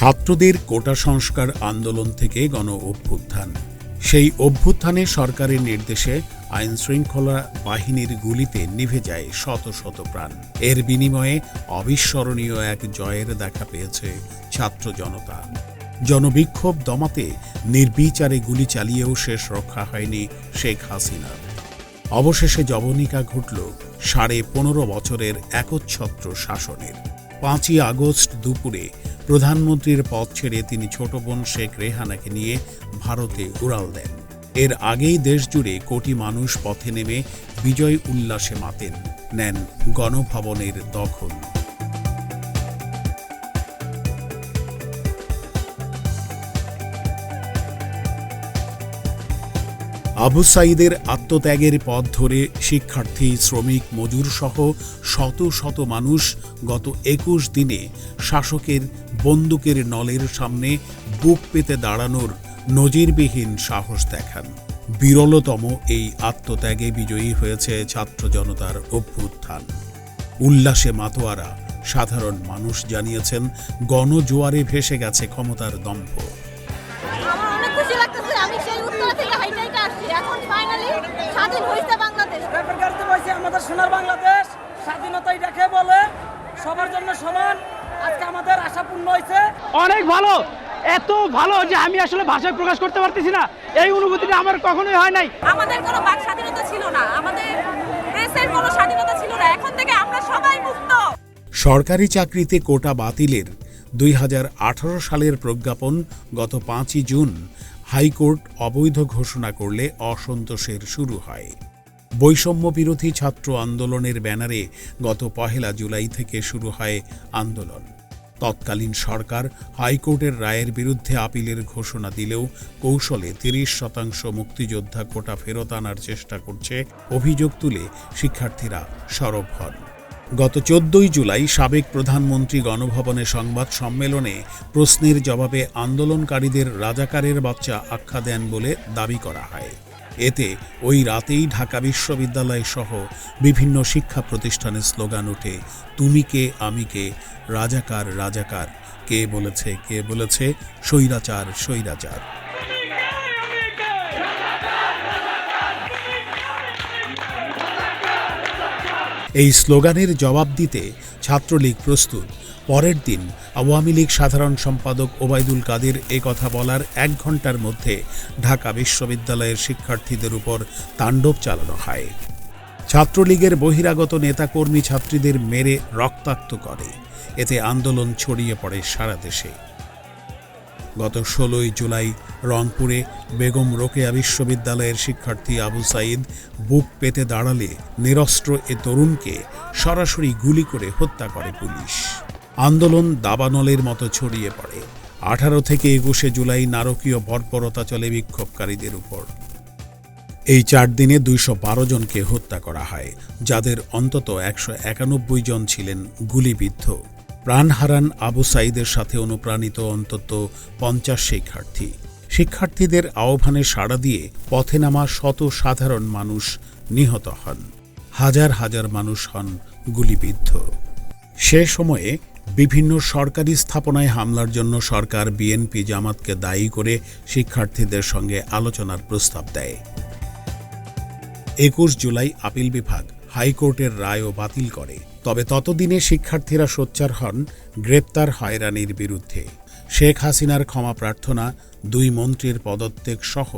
ছাত্রদের কোটা সংস্কার আন্দোলন থেকে গণ অভ্যুত্থান। সেই অভ্যুত্থানে সরকারের নির্দেশে আইন শৃঙ্খলা বাহিনীর গুলিতে নিভে যায় শত শত প্রাণ। এর বিনিময়ে অবিস্মরণীয় এক জয়ের দেখা পেয়েছে ছাত্র জনতা। জনবিক্ষোভ দমাতে নির্বিচারে গুলি চালিয়েও শেষ রক্ষা হয়নি শেখ হাসিনা। অবশেষে জবনিকা ঘটল সাড়ে পনেরো বছরের একচ্ছত্র শাসনের। পাঁচই আগস্ট দুপুরে প্রধানমন্ত্রীর পদ ছেড়ে তিনি ছোট বোন শেখ রেহানাকে নিয়ে ভারতে উড়াল দেন। এর আগেই দেশজুড়ে কোটি মানুষ পথে নেমে বিজয় উল্লাসে মাতেন, নেন গণভবনের দখল। আবু সাইদের আত্মত্যাগের পথ ধরে শিক্ষার্থী, শ্রমিক মজুর সহ শত শত মানুষ গত একুশ দিনে শাসকের বন্দুকের নলের সামনে বুক পেতে দাঁড়ানোর নজিরবিহীন সাহস দেখান। বিরলতম এই আত্মত্যাগে বিজয়ী হয়েছে ছাত্র জনতার অভ্যুত্থান। উল্লাসে মাতোয়ারা সাধারণ মানুষ জানিয়েছেন, গণজোয়ারে ভেসে গেছে ক্ষমতার দম্ভ। খুশি লাগতেছে আমি সেই উত্তর থেকে আসছি। এখন ফাইনালি স্বাধীন হয়েছে বাংলাদেশ। গাড়িতে বসে আমাদের সোনার বাংলাদেশ। স্বাধীনতাই দেখে বলে সবার জন্য সমান। আজকে আমাদের আশা পূর্ণ হয়েছে অনেক ভালো এত ভালো যে আমি আসলে ভাষায় প্রকাশ করতে পারতেছি না। এই অনুভূতিটা আমার কখনোই হয় নাই। আমাদের কোনো বাক স্বাধীনতা ছিল না। আমাদের প্রেসের কোনো স্বাধীনতা ছিল না। এখন থেকে আমরা সবাই মুক্ত। সরকারি চাকরিতে কোটা বাতিলের দুই হাজার আঠারো সালের প্রজ্ঞাপন গত পাঁচই জুন হাইকোর্ট অবৈধ ঘোষণা করলে অসন্তোষের শুরু হয়। বৈষম্য বিরোধী ছাত্র আন্দোলনের ব্যানারে গত পহেলা জুলাই থেকে শুরু হয় আন্দোলন। তৎকালীন সরকার হাইকোর্টের রায়ের বিরুদ্ধে আপিলের ঘোষণা দিলেও কৌশলে তিরিশ শতাংশ মুক্তিযোদ্ধা কোটা ফেরত আনার চেষ্টা করছে, অভিযোগ তুলে শিক্ষার্থীরা সরব হন। গত চোদ্দই জুলাই সাবেক প্রধানমন্ত্রী গণভবনে সংবাদ সম্মেলনে প্রশ্নের জবাবে আন্দোলনকারীদের রাজাকারের বাচ্চা আখ্যা দেন বলে দাবি করা হয়। এতে ওই রাতেই ঢাকা বিশ্ববিদ্যালয় সহ বিভিন্ন শিক্ষা প্রতিষ্ঠানের স্লোগান ওঠে, তুমি কে, আমি কে? রাজাকার রাজাকার। কে বলেছে কে বলেছে? স্বৈরাচার স্বৈরাচার। এই স্লোগানের জবাব দিতে ছাত্রলীগ প্রস্তুত। পরের দিন আওয়ামী লীগ সাধারণ সম্পাদক ওবায়দুল কাদের এ কথা বলার এক ঘণ্টার মধ্যে ঢাকা বিশ্ববিদ্যালয়ের শিক্ষার্থীদের উপর তাণ্ডব চালানো হয়। ছাত্রলীগের বহিরাগত নেতাকর্মী ছাত্রীদের মেরে রক্তাক্ত করে। এতে আন্দোলন ছড়িয়ে পড়ে সারা দেশে। গত ষোলোই জুলাই রংপুরে বেগম রোকেয়া বিশ্ববিদ্যালয়ের শিক্ষার্থী আবু সাইদ বুক পেতে দাঁড়ালে নিরস্ত্র এ তরুণকে সরাসরি গুলি করে হত্যা করে পুলিশ। আন্দোলন দাবানলের মতো ছড়িয়ে পড়ে। আঠারো থেকে একুশে জুলাই নারকীয় বর্বরতা চলে বিক্ষোভকারীদের উপর। এই চার দিনে দুইশো বারো জনকে হত্যা করা হয়, যাদের অন্তত একশো একানব্বই জন ছিলেন গুলিবিদ্ধ। প্রাণ হারান আবু সাইদের সাথে অনুপ্রাণিত অন্তত পঞ্চাশ শিক্ষার্থী। শিক্ষার্থীদের আহ্বানে সাড়া দিয়ে পথে নামা শত সাধারণ মানুষ নিহত হন। হাজার হাজার মানুষ হন গুলিবিদ্ধ। সে সময়ে বিভিন্ন সরকারি স্থাপনায় হামলার জন্য সরকার বিএনপি জামাতকে দায়ী করে শিক্ষার্থীদের সঙ্গে আলোচনার প্রস্তাব দেয়। একুশ জুলাই আপিল বিভাগ হাইকোর্টের রায়ও বাতিল করে। তবে ততদিনে শিক্ষার্থীরা সোচ্চার হন গ্রেপ্তার হয়রানির বিরুদ্ধে। শেখ হাসিনার ক্ষমা প্রার্থনা দুই মন্ত্রীর পদত্যাগ সহ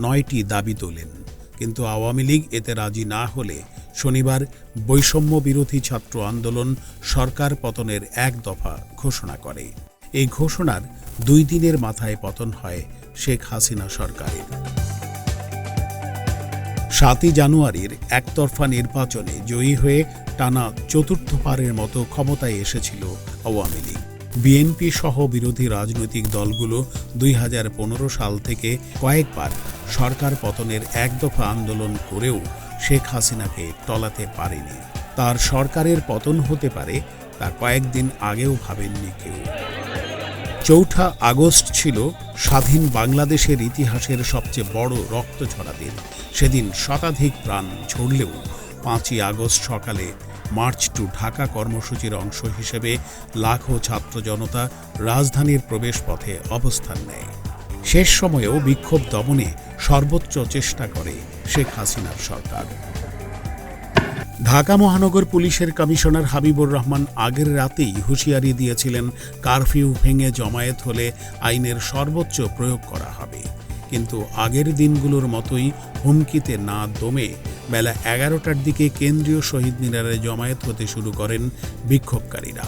নয়টি দাবি তোলেন। কিন্তু আওয়ামী লীগ এতে রাজি না হলে শনিবার বৈষম্য বিরোধী ছাত্র আন্দোলন সরকার পতনের এক দফা ঘোষণা করে। এই ঘোষণার দুই দিনের মাথায় পতন হয় শেখ হাসিনা সরকারের। সাতই জানুয়ারির একতরফা নির্বাচনে জয়ী হয়ে টানা চতুর্থবারের মতো ক্ষমতায় এসেছিল আওয়ামী লীগ। বিএনপি সহ বিরোধী রাজনৈতিক দলগুলো দুই হাজার পনেরো সাল থেকে কয়েকবার সরকার পতনের এক দফা আন্দোলন করেও শেখ হাসিনাকে টলাতে পারেনি। তার সরকারের পতন হতে পারে তার কয়েকদিন আগেও ভাবেননি কেউ। চৌঠা আগস্ট ছিল স্বাধীন বাংলাদেশের ইতিহাসের সবচেয়ে বড় রক্তঝরা দিন। সেদিন শতাধিক প্রাণ ঝরলেও পাঁচই আগস্ট সকালে মার্চ টু ঢাকা কর্মসূচির অংশ হিসেবে লাখো ছাত্র জনতা রাজধানীর প্রবেশপথে অবস্থান নেয়। শেষ সময়েও বিক্ষোভ দমনে সর্বোচ্চ চেষ্টা করে শেখ হাসিনার সরকার। ঢাকা মহানগর পুলিশের কমিশনার হাবিবুর রহমান আগের রাতেই হুঁশিয়ারি দিয়েছিলেন, কারফিউ ভেঙে জমায়েত হলে আইনের সর্বোচ্চ প্রয়োগ করা হবে। কিন্তু আগের দিনগুলোর মতোই হুমকিতে না দমে বেলা এগারোটার দিকে কেন্দ্রীয় শহীদ মিনারে জমায়েত হতে শুরু করেন বিক্ষোভকারীরা।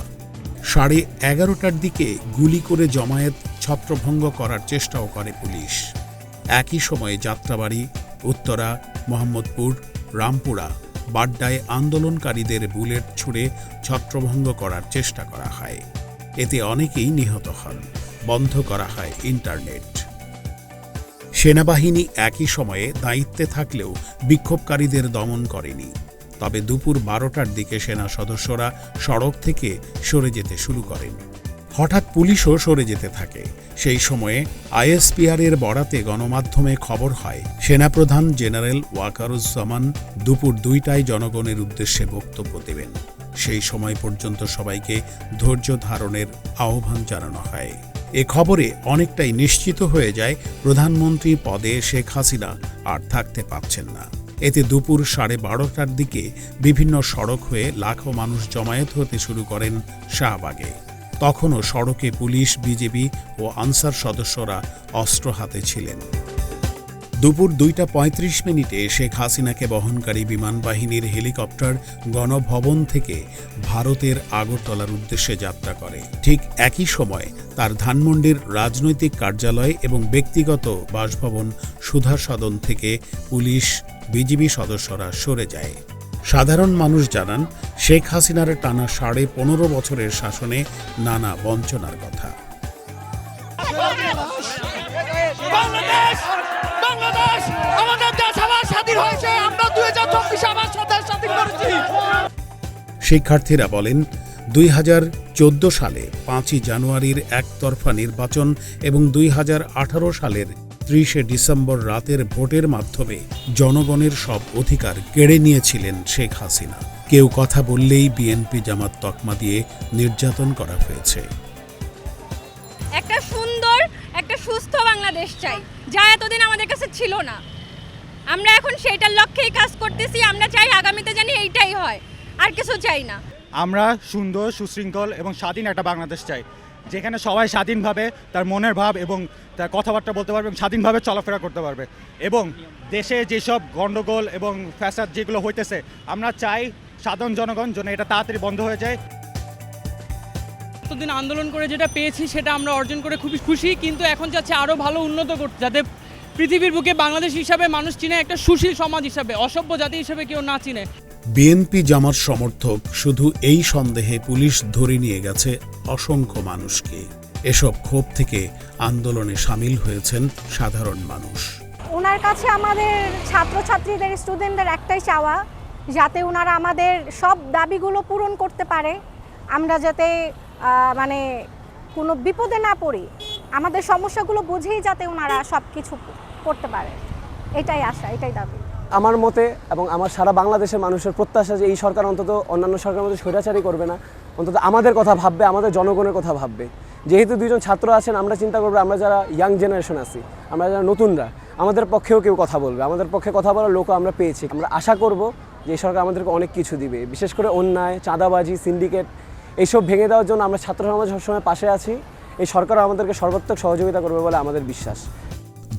সাড়ে এগারোটার দিকে গুলি করে জমায়েত ছত্রভঙ্গ করার চেষ্টাও করে পুলিশ। একই সময়ে যাত্রাবাড়ি, উত্তরা, মোহাম্মদপুর, রামপুরা বাড্ডায় আন্দোলনকারীদের বুলেট ছুড়ে ছত্রভঙ্গ করার চেষ্টা করা হয়। এতে অনেকেই নিহত হন। বন্ধ করা হয় ইন্টারনেট। সেনাবাহিনী একই সময়ে দায়িত্বে থাকলেও বিক্ষোভকারীদের দমন করেনি। তবে দুপুর বারোটার দিকে সেনা সদস্যরা সড়ক থেকে সরে যেতে শুরু করেন। হঠাৎ পুলিশও সরে যেতে থাকে। সেই সময়ে আইএসপিআর এর বরাতে গণমাধ্যমে খবর হয়, সেনাপ্রধান জেনারেল ওয়াকারুজ্জামান দুপুর দুইটায় জনগণের উদ্দেশ্যে বক্তব্য দেবেন। সেই সময় পর্যন্ত সবাইকে ধৈর্য ধারণের আহ্বান জানানো হয়। এ খবরে অনেকটাই নিশ্চিত হয়ে যায়, প্রধানমন্ত্রী পদে শেখ হাসিনা আর থাকতে পারছেন না। এতে দুপুর সাড়ে বারোটার দিকে বিভিন্ন সড়ক হয়ে লাখো মানুষ জমায়েত হতে শুরু করেন শাহবাগে। তখনও সড়কে পুলিশ বিজেপি ও আনসার সদস্যরা অস্ত্র হাতে ছিলেন। দুপুর দুইটা পঁয়ত্রিশ মিনিটে শেখ হাসিনাকে বহনকারী বিমান বাহিনীর হেলিকপ্টার গণভবন থেকে ভারতের আগরতলার উদ্দেশ্যে যাত্রা করে। ঠিক একই সময় তার ধানমন্ডির রাজনৈতিক কার্যালয় এবং ব্যক্তিগত বাসভবন সুধা সদন থেকে পুলিশ, বিজিবি সদস্যরা সরে যায়। সাধারণ মানুষ জানান শেখ হাসিনার টানা সাড়ে পনেরো বছরের শাসনে নানা বঞ্চনার কথা। শিক্ষার্থীরা বলেন দুই হাজার চোদ্দ সালে পাঁচই জানুয়ারির একতরফা নির্বাচন এবং দুই হাজার আঠারো সালের ত্রিশে ডিসেম্বর রাতের ভোটের মাধ্যমে জনগণের সব অধিকার কেড়ে নিয়েছিলেন শেখ হাসিনা। কেউ কথা বললেই বিএনপি জামাত তকমা দিয়ে নির্যাতন করা হয়েছে। একটা সুন্দর, একটা সুস্থ বাংলাদেশ চাই, যা এতদিন আমাদের কাছে ছিল না। আমরা এখন সেইটার লক্ষ্যেই কাজ করতেছি, আমরা চাই আগামীতে জানি এইটাই হয়, আর কিছু চাই না। আমরা সুন্দর, সুশৃঙ্খল এবং স্বাধীন একটা বাংলাদেশ চাই। যেখানে সবাই স্বাধীনভাবে তার মনের ভাব এবং তার কথাবার্তা বলতে পারবে এবং স্বাধীনভাবে চলাফেরা করতে পারবে। এবং দেশে যেসব গণ্ডগোল এবং ফ্যাসাদ যেগুলো হইতেছে, আমরা চাই সাধারণ জনগণ যেন এটা তাড়াতাড়ি বন্ধ হয়ে যায়। এতদিন আন্দোলন করে যেটা পেয়েছি, সেটা আমরা অর্জন করে খুবই খুশি। কিন্তু এখন যাচ্ছে আরও ভালো উন্নত করতে, যাতে পৃথিবীর বুকে বাংলাদেশ হিসাবে মানুষ চিনে, একটা সুশীল সমাজ হিসাবে, অসভ্য জাতি হিসাবে কেউ না চিনে। বিএনপি জামাত সমর্থক শুধু এই সন্দেহে পুলিশ ধরে নিয়ে গেছে অসংখ্য মানুষকে। এসব ক্ষোভ থেকে আন্দোলনে সামিল হয়েছেন সাধারণ মানুষ। ওনার কাছে আমাদের ছাত্রছাত্রীদের স্টুডেন্টদের একটাই চাওয়া, যাতে ওনারা আমাদের সব দাবিগুলো পূরণ করতে পারে। আমরা যাতে মানে কোনো বিপদে না পড়ি, আমাদের সমস্যাগুলো বুঝেই যাতে ওনারা সব কিছু করতে পারে। এটাই আশা, এটাই দাবি। আমার মতে এবং আমার সারা বাংলাদেশের মানুষের প্রত্যাশা যে এই সরকার অন্তত অন্যান্য সরকারের মধ্যে স্বৈরাচারী করবে না, অন্তত আমাদের কথা ভাববে, আমাদের জনগণের কথা ভাববে। যেহেতু দুজন ছাত্র আছেন, আমরা চিন্তা করব আমরা যারা ইয়াং জেনারেশন আছি, আমরা যারা নতুনরা, আমাদের পক্ষেও কেউ কথা বলবে, আমাদের পক্ষে কথা বলার লোকও আমরা পেয়েছি। আমরা আশা করব যে এই সরকার আমাদেরকে অনেক কিছু দিবে, বিশেষ করে অন্যায়, চাঁদাবাজি সিন্ডিকেট এইসব ভেঙে দেওয়ার জন্য আমরা ছাত্র সমাজ সবসময় পাশে আছি। এই সরকারও আমাদেরকে সর্বাত্মক সহযোগিতা করবে বলে আমাদের বিশ্বাস।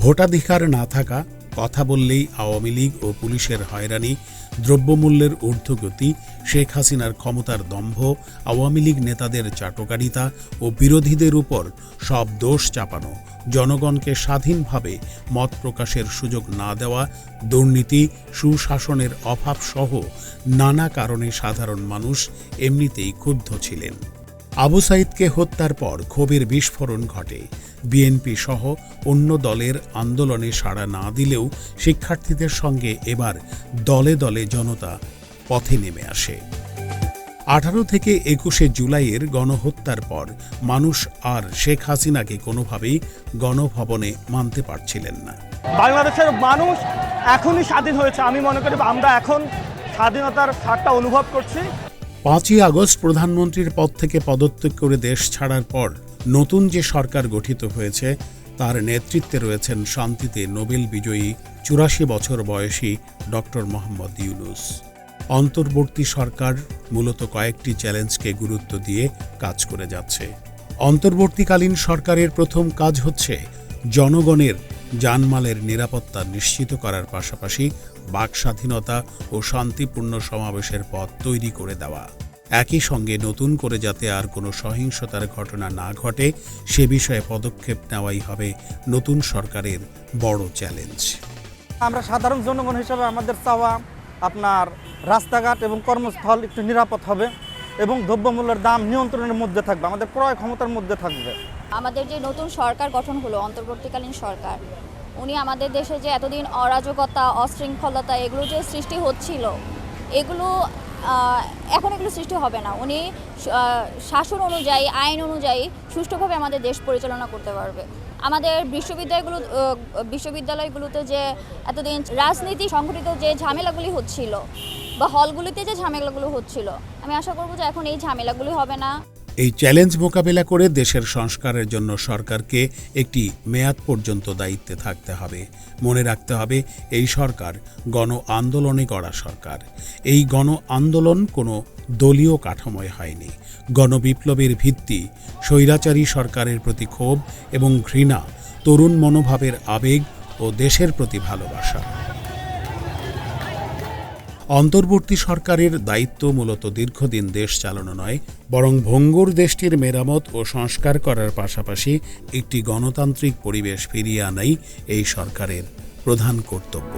ভোটাধিকার না থাকা কথা বললেই আওয়ামী লীগ ও পুলিশের হয়রানি, দ্রব্যমূল্যের ঊর্ধ্বগতি, শেখ হাসিনার ক্ষমতার দম্ভ, আওয়ামী লীগ নেতাদের চাটকারিতা ও বিরোধীদের উপর সব দোষ চাপানো, জনগণকে স্বাধীনভাবে মত প্রকাশের সুযোগ না দেওয়া, দুর্নীতি, সুশাসনের অভাবসহ নানা কারণে সাধারণ মানুষ এমনিতেই ক্ষুব্ধ ছিলেন। আবু সাইদকে হত্যার পর ক্ষোভের বিস্ফোরণ ঘটে। বিএনপি সহ অন্য দলের আন্দোলনে সাড়া না দিলেও শিক্ষার্থীদের সঙ্গে এবার দলে দলে জনতা পথে নেমে আসে। আঠারো থেকে একুশে জুলাইয়ের গণহত্যার পর মানুষ আর শেখ হাসিনাকে কোনোভাবেই গণভবনে মানতে পারছিলেন না। বাংলাদেশের মানুষ এখনই স্বাধীন হয়েছে। আমি মনে করি আমরা এখন স্বাধীনতার স্বাদটা অনুভব করছি। পাঁচই আগস্ট প্রধানমন্ত্রীর পদ থেকে পদত্যাগ করে দেশ ছাড়ার পর নতুন যে সরকার গঠিত হয়েছে, তার নেতৃত্বে রয়েছেন শান্তিতে নোবেল বিজয়ী চুরাশি বছর বয়সী ডক্টর মোহাম্মদ ইউনুস। অন্তর্বর্তী সরকার মূলত কয়েকটি চ্যালেঞ্জকে গুরুত্ব দিয়ে কাজ করে যাচ্ছে। অন্তর্বর্তীকালীন সরকারের প্রথম কাজ হচ্ছে জনগণের জানমালের নিরাপত্তা নিশ্চিত করার পাশাপাশি বাক স্বাধীনতা ও শান্তিপূর্ণ সমাবেশের পথ তৈরি করে দেওয়া। একই সঙ্গে নতুন করে যাতে আর কোনো সহিংসতার ঘটনা না ঘটে, সে বিষয়ে পদক্ষেপ নেওয়াই হবে নতুন সরকারের বড় চ্যালেঞ্জ। আমরা সাধারণ জনগণ হিসাবে আমাদের চাওয়া আপনার রাস্তাঘাট এবং কর্মস্থল একটু নিরাপদ হবে এবং দ্রব্যমূল্যের দাম নিয়ন্ত্রণের মধ্যে থাকবে, আমাদের ক্রয় ক্ষমতার মধ্যে থাকবে। আমাদের যে নতুন সরকার গঠন হলো, অন্তর্বর্তীকালীন সরকার, উনি আমাদের দেশে যে এতদিন অরাজকতা, অশৃঙ্খলতা এগুলো যে সৃষ্টি হচ্ছিল, এগুলো এখন এগুলো সৃষ্টি হবে না। উনি শাসন অনুযায়ী, আইন অনুযায়ী সুষ্ঠুভাবে আমাদের দেশ পরিচালনা করতে পারবে। আমাদের বিশ্ববিদ্যালয়গুলো বিশ্ববিদ্যালয়গুলোতে যে এতদিন রাজনীতি সংঘটিত যে ঝামেলাগুলি হচ্ছিল, বা হলগুলিতে যে ঝামেলাগুলো হচ্ছিল, আমি আশা করব যে এখন এই ঝামেলাগুলি হবে না। এই চ্যালেঞ্জ মোকাবেলা করে দেশের সংস্কারের জন্য সরকারকে একটি মেয়াদ পর্যন্ত দায়িত্বে থাকতে হবে। মনে রাখতে হবে, এই সরকার গণ আন্দোলনে গড়া সরকার। এই গণ আন্দোলন কোনো দলীয় কাঠামোয় হয়নি। গণবিপ্লবের ভিত্তি স্বৈরাচারী সরকারের প্রতি ক্ষোভ এবং ঘৃণা, তরুণ মনোভাবের আবেগ ও দেশের প্রতি ভালোবাসা। অন্তর্বর্তী সরকারের দায়িত্ব মূলত দীর্ঘদিন দেশ চালানো নয়, বরং ভঙ্গুর দেশটির মেরামত ও সংস্কার করার পাশাপাশি একটি গণতান্ত্রিক পরিবেশ ফিরিয়ে আনাই এই সরকারের প্রধান কর্তব্য।